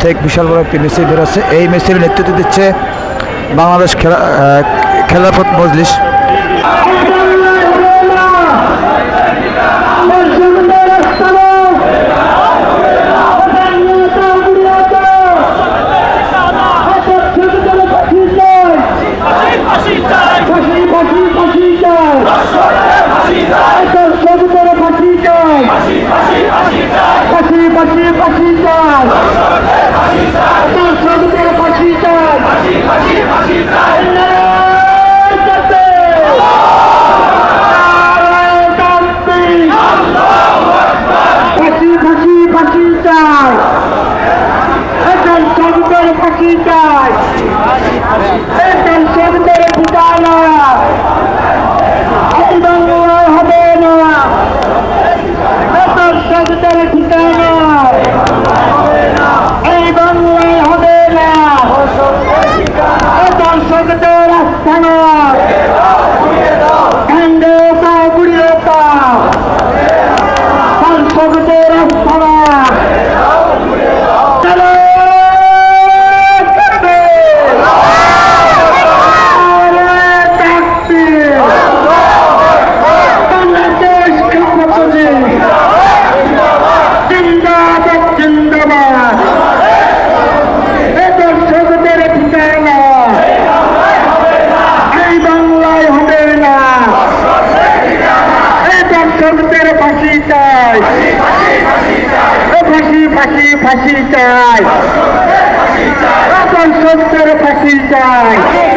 থেকে বিশাল বড় একটি মিছিল বেরোচ্ছে এই মিছিলের নেতৃত্ব দিচ্ছে বাংলাদেশ খেলা খেলাফত মজলিস এখন সবুজের ফাঁসি চাই এখন সবুজের চাই। ফাঁসি ফাঁসি ফাঁসি চাই। সত্যের ফাঁসি চাই।